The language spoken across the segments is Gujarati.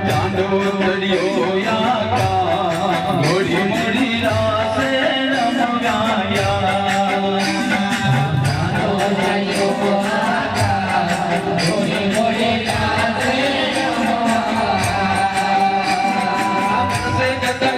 ચાંદો દરિયો યા મોડી મોડી રાસે રમગાયા સે જતન સદવરની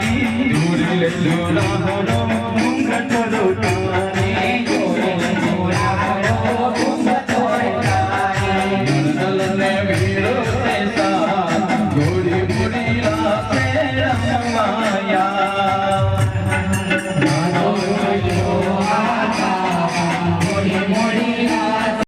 દરિયો યા મોડી